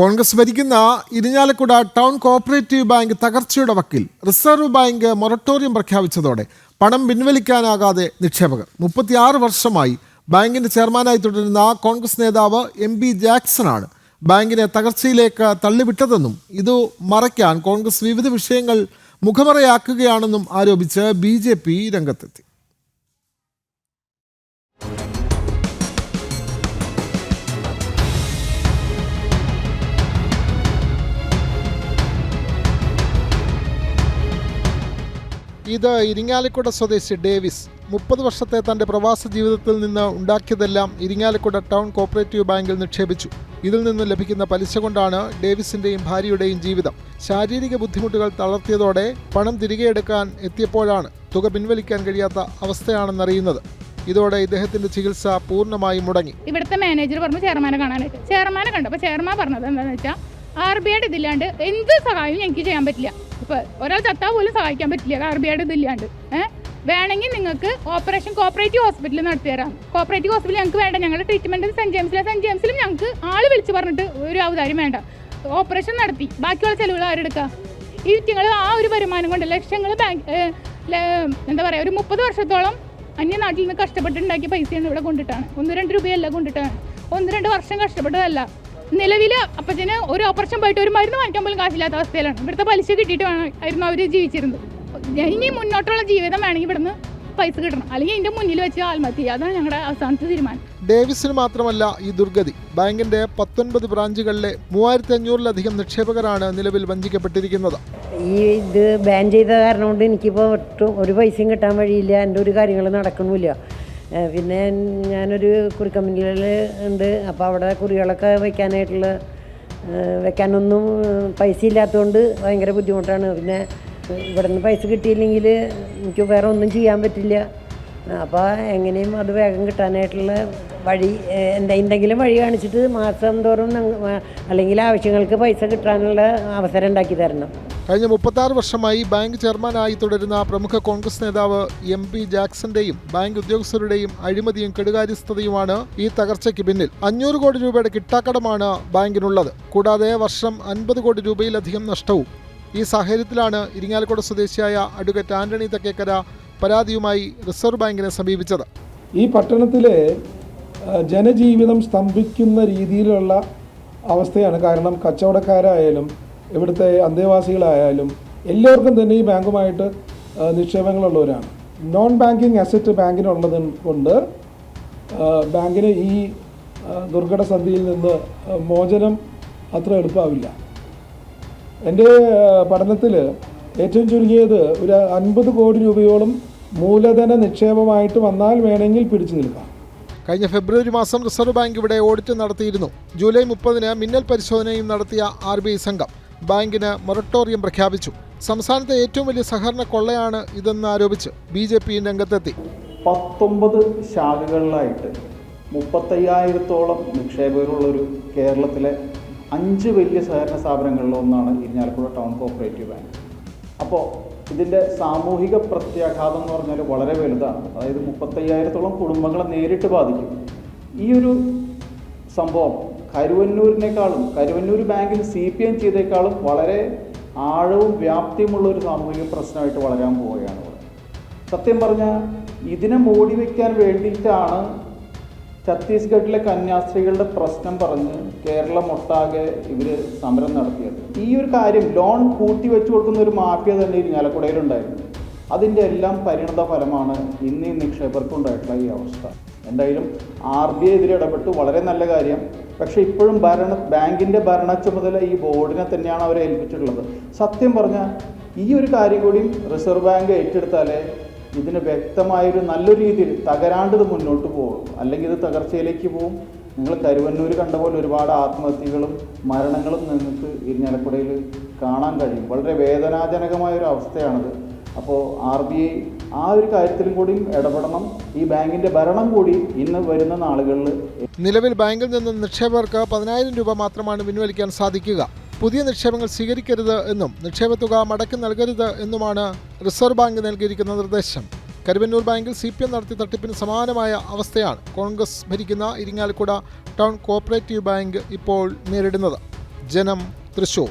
കോൺഗ്രസ് ഭരിക്കുന്ന Irinjalakuda town cooperative bank തകർച്ചയുടെ വക്കിൽ. റിസർവ് ബാങ്ക് മൊറട്ടോറിയം പ്രഖ്യാപിച്ചതോടെ പണം പിൻവലിക്കാനാകാതെ നിക്ഷേപകർ. മുപ്പത്തിയാറ് വർഷമായി ബാങ്കിന്റെ ചെയർമാനായി തുടരുന്ന കോൺഗ്രസ് നേതാവ് എം ബി ജാക്സണാണ് ബാങ്കിനെ തകർച്ചയിലേക്ക് തള്ളിവിട്ടതെന്നും ഇത് മറയ്ക്കാൻ കോൺഗ്രസ് വിവിധ വിഷയങ്ങൾ മുഖമറയാക്കുകയാണെന്നും ആരോപിച്ച് ബി രംഗത്തെത്തി. ഇത് ഇരിങ്ങാലക്കുട സ്വദേശി ഡേവിസ് മുപ്പത് വർഷത്തെ തന്റെ പ്രവാസ ജീവിതത്തിൽ നിന്ന് ഉണ്ടാക്കിയതെല്ലാം ഇരിങ്ങാലക്കുട ടൗൺ കോപ്പറേറ്റീവ് ബാങ്കിൽ നിക്ഷേപിച്ചു. ഇതിൽ നിന്ന് ലഭിക്കുന്ന പലിശ കൊണ്ടാണ് ഡേവിസിന്റെയും ഭാര്യയുടെയും ജീവിതം. ശാരീരിക ബുദ്ധിമുട്ടുകൾ തളർത്തിയതോടെ പണം തിരികെ എടുക്കാൻ എത്തിയപ്പോഴാണ് തുക പിൻവലിക്കാൻ കഴിയാത്ത അവസ്ഥയാണെന്നറിയുന്നത്. ഇതോടെ ഇദ്ദേഹത്തിന്റെ ചികിത്സ പൂർണമായി മുടങ്ങി. ഇവിടുത്തെ മാനേജർ പറഞ്ഞു ചെയർമാനെ കാണാനായിട്ട്. ചെയർമാനെ കണ്ടു അപ്പൊ ചെയർമാൻ പറഞ്ഞത് എന്താണെന്ന് വെച്ചാൽ ആർ ബി ഐയുടെ ഇതില്ലാണ്ട് എന്ത് സഹായവും എനിക്ക് ചെയ്യാൻ പറ്റില്ല. ഇപ്പോൾ ഒരാൾ ചത്താൽ പോലും സഹായിക്കാൻ പറ്റില്ല. ആർ ബി ഐയുടെ ഇതില്ലാണ്ട്. ഏഹ് വേണമെങ്കിൽ നിങ്ങൾക്ക് ഓപ്പറേഷൻ കോപ്പറേറ്റീവ് ഹോസ്പിറ്റലിൽ നടത്തി തരാം കോപ്പറേറ്റീവ് ഹോസ്പിറ്റൽ ഞങ്ങൾക്ക് വേണ്ട. ഞങ്ങളുടെ ട്രീറ്റ്മെന്റ് സെന്റ് ജെയിംസിലെ സെന്റ് ജെയിംസിലും ഞങ്ങൾക്ക് ആൾ വിളിച്ച് പറഞ്ഞിട്ട് ഒരു ഔദാര്യം വേണ്ട. ഓപ്പറേഷൻ നടത്തി. ബാക്കിയുള്ള ചെലവുകൾ ആരെടുക്കുക ഈ നിങ്ങൾ ആ ഒരു വരുമാനം കൊണ്ട് ലക്ഷങ്ങൾ ബാങ്ക് എന്താ പറയുക ഒരു മുപ്പത് വർഷത്തോളം അന്യനാട്ടിൽ നിന്ന് കഷ്ടപ്പെട്ടുണ്ടാക്കിയ പൈസയാണ് ഇവിടെ കൊണ്ടിട്ടാണ്. ഒന്ന് രണ്ട് രൂപയല്ല കൊണ്ടിട്ടാണ്. ഒന്ന് രണ്ട് വർഷം കഷ്ടപ്പെട്ടതല്ല. നിലവിൽ അപ്പച്ചന് ഒരു ഓപ്പറേഷൻ പോയിട്ട് ഒരു മരുന്ന് വാങ്ങിക്കാൻ പോലും കാശില്ലാത്ത അവസ്ഥയിലാണ്. ഇവിടുത്തെ പലിശ കിട്ടിയിട്ട് വേണം ആയിരുന്നു അവർ ജീവിച്ചിരുന്നത്. ഇനി മുന്നോട്ടുള്ള ജീവിതം വേണമെങ്കിൽ ഇവിടുന്ന് പൈസ കിട്ടണം. അല്ലെങ്കിൽ എന്റെ മുന്നിൽ വെച്ച് ആത്മഹത്യ അതാണ് ഞങ്ങളുടെ അവസാനത്തെ തീരുമാനം. ഡേവിസിന് മാത്രമല്ല ഈ ദുർഗതി. ബാങ്കിന്റെ പത്തൊൻപത് ബ്രാഞ്ചുകളിലെ മൂവായിരത്തി അഞ്ഞൂറിലധികം നിക്ഷേപകരാണ് നിലവിൽ വഞ്ചിക്കപ്പെട്ടിരിക്കുന്നത്. ഈ ഇത് ബാൻ ചെയ്ത കാരണം കൊണ്ട് എനിക്കിപ്പോൾ ഒട്ടും ഒരു പൈസയും കിട്ടാൻ വഴിയില്ല. എന്റെ ഒരു കാര്യങ്ങൾ നടക്കണമില്ല പിന്നെ ഞാനൊരു കുറിക്കമ്പനിയിൽ ഉണ്ട്. അപ്പോൾ അവിടെ കുറികളൊക്കെ വയ്ക്കാനായിട്ടുള്ള വയ്ക്കാനൊന്നും പൈസ ഇല്ലാത്തതുകൊണ്ട് ഭയങ്കര ബുദ്ധിമുട്ടാണ്. പിന്നെ ഇവിടെ നിന്ന് പൈസ കിട്ടിയില്ലെങ്കിൽ എനിക്ക് വേറെ ഒന്നും ചെയ്യാൻ പറ്റില്ല. അപ്പോൾ എങ്ങനെയും അത് വേഗം കിട്ടാനായിട്ടുള്ള വഴി എന്റെ എന്തെങ്കിലും വഴി കാണിച്ചിട്ട് മാസം തോറും അല്ലെങ്കിൽ ആവശ്യങ്ങൾക്ക് പൈസ കിട്ടാനുള്ള അവസരം ഉണ്ടാക്കി തരണം. കഴിഞ്ഞ മുപ്പത്താറ് വർഷമായി ബാങ്ക് ചെയർമാനായി തുടരുന്ന പ്രമുഖ കോൺഗ്രസ് നേതാവ് എം പി ജാക്സന്റെയും ബാങ്ക് ഉദ്യോഗസ്ഥരുടെയും അഴിമതിയും കെടുകാര്യസ്ഥതയുമാണ് ഈ തകർച്ചയ്ക്ക് പിന്നിൽ. അഞ്ഞൂറ് കോടി രൂപയുടെ കിട്ടാക്കടമാണ് ബാങ്കിനുള്ളത്. കൂടാതെ വർഷം അൻപത് കോടി രൂപയിലധികം നഷ്ടവും. ഈ സാഹചര്യത്തിലാണ് ഇരിങ്ങാലക്കുട സ്വദേശിയായ അഡ്വക്കേറ്റ് ആന്റണി തെക്കേക്കര പരാതിയുമായി റിസർവ് ബാങ്കിനെ സമീപിച്ചത്. ഈ പട്ടണത്തിലെ ജനജീവിതം സ്തംഭിക്കുന്ന രീതിയിലുള്ള അവസ്ഥയാണ് കാരണം കച്ചവടക്കാരായാലും ഇവിടുത്തെ അന്തേവാസികളായാലും എല്ലാവർക്കും തന്നെ ഈ ബാങ്കുമായിട്ട് നിക്ഷേപങ്ങളുള്ളവരാണ്. നോൺ ബാങ്കിങ് അസറ്റ് ബാങ്കിനുള്ളത് കൊണ്ട് ബാങ്കിന് ഈ ദുർഘട സന്ധിയിൽ നിന്ന് മോചനം അത്ര എളുപ്പമാവില്ല. എന്റെ പഠനത്തിൽ ഏറ്റവും ചുരുങ്ങിയത് ഒരു അൻപത് കോടി രൂപയോളം മൂലധന നിക്ഷേപമായിട്ട് വന്നാൽ വേണമെങ്കിൽ പിടിച്ചു നിൽക്കാം. കഴിഞ്ഞ ഫെബ്രുവരി മാസം റിസർവ് ബാങ്ക് ഇവിടെ ഓഡിറ്റ് നടത്തിയിരുന്നു. ജൂലൈ മുപ്പതിന് മിന്നൽ പരിശോധനയും നടത്തിയ ആർ ബി ഐ സംഘം ബാങ്കിന് മൊറട്ടോറിയം പ്രഖ്യാപിച്ചു. സംസ്ഥാനത്തെ ഏറ്റവും വലിയ സഹകരണ കൊള്ളയാണ് ഇതെന്ന് ആരോപിച്ച് ബി ജെ പി രംഗത്തെത്തി. പത്തൊമ്പത് ശാഖകളിലായിട്ട് മുപ്പത്തയ്യായിരത്തോളം നിക്ഷേപകരുള്ളൊരു കേരളത്തിലെ അഞ്ച് വലിയ സഹകരണ സ്ഥാപനങ്ങളിലൊന്നാണ് ഒന്നാണ് ഇരിഞ്ഞാലക്കുട ടൗൺ കോപ്പറേറ്റീവ് ബാങ്ക്. അപ്പോൾ ഇതിന്റെ സാമൂഹിക പ്രത്യാഘാതം എന്ന് പറഞ്ഞാൽ വളരെ വലുതാണ്. അതായത് മുപ്പത്തയ്യായിരത്തോളം കുടുംബങ്ങളെ നേരിട്ട് ബാധിക്കും. ഈ ഒരു സംഭവം കരുവന്നൂരിനേക്കാളും കരുവന്നൂർ ബാങ്കിൽ സി പി എം ചെയ്തേക്കാളും വളരെ ആഴവും വ്യാപ്തിയുമുള്ള ഒരു സാമൂഹിക പ്രശ്നമായിട്ട് വളരാൻ പോവുകയാണ്. സത്യം പറഞ്ഞാൽ ഇതിനെ മൂടി വയ്ക്കാൻ വേണ്ടിയിട്ടാണ് ഛത്തീസ്ഗഡിലെ കന്യാസ്ത്രീകളുടെ പ്രശ്നം പറഞ്ഞ് കേരളം ഒട്ടാകെ ഇവർ സമരം നടത്തിയത്. ഈ ഒരു കാര്യം ലോൺ കൂട്ടി വെച്ചു കൊടുക്കുന്ന ഒരു മാഫിയ തന്നെ ഇരിഞ്ഞാലക്കുടയിലുണ്ടായിരുന്നു അതിന്റെ എല്ലാം പരിണത ഫലമാണ് ഇന്ന് ഈ നിക്ഷേപർക്കുണ്ടായിട്ടുള്ള ഈ അവസ്ഥ. എന്തായാലും ആർ ബി ഐ ഇതിൽ ഇടപെട്ട്. വളരെ നല്ല കാര്യം. പക്ഷേ ഇപ്പോഴും ഭരണ ബാങ്കിന്റെ ഭരണ ചുമതല ഈ ബോർഡിനെ തന്നെയാണ് അവരെ ഏൽപ്പിച്ചിട്ടുള്ളത്. സത്യം പറഞ്ഞാൽ ഈ ഒരു കാര്യം കൂടി റിസർവ് ബാങ്ക് ഏറ്റെടുത്താലേ ഇതിന് വ്യക്തമായൊരു നല്ല രീതിയിൽ തകരാണ്ടത് മുന്നോട്ട് പോകും. അല്ലെങ്കിൽ ഇത് തകർച്ചയിലേക്ക് പോകും. നിങ്ങൾ കരുവന്നൂർ കണ്ട പോലെ ഒരുപാട് ആത്മഹത്യകളും മരണങ്ങളും നിങ്ങൾക്ക് ഇരിഞ്ഞാലക്കുടയിൽ കാണാൻ കഴിയും. വളരെ വേദനാജനകമായ ഒരു അവസ്ഥയാണത്. അപ്പോൾ ആർ ബി ഐ ആ ഒരു കാര്യത്തിലും കൂടി ഇടപെടണം. ഈ ബാങ്കിന്റെ ഭരണം കൂടി ഇന്ന് വരുന്ന നാളുകളിൽ നിലവിൽ ബാങ്കിൽ നിന്ന് നിക്ഷേപകർക്ക് പതിനായിരം രൂപ മാത്രമാണ് പിൻവലിക്കാൻ സാധിക്കുക. പുതിയ നിക്ഷേപങ്ങൾ സ്വീകരിക്കരുത് എന്നും നിക്ഷേപ തുക മടക്കി നൽകരുത് എന്നുമാണ് റിസർവ് ബാങ്ക് നൽകിയിരിക്കുന്ന നിർദ്ദേശം. കരുവന്നൂർ ബാങ്കിൽ സി പി എം നടത്തിയ തട്ടിപ്പിന് സമാനമായ അവസ്ഥയാണ് കോൺഗ്രസ് ഭരിക്കുന്ന ഇരിങ്ങാലക്കുട ടൗൺ കോപ്പറേറ്റീവ് ബാങ്ക് ഇപ്പോൾ നേരിടുന്നത്. ജനം തൃശൂർ.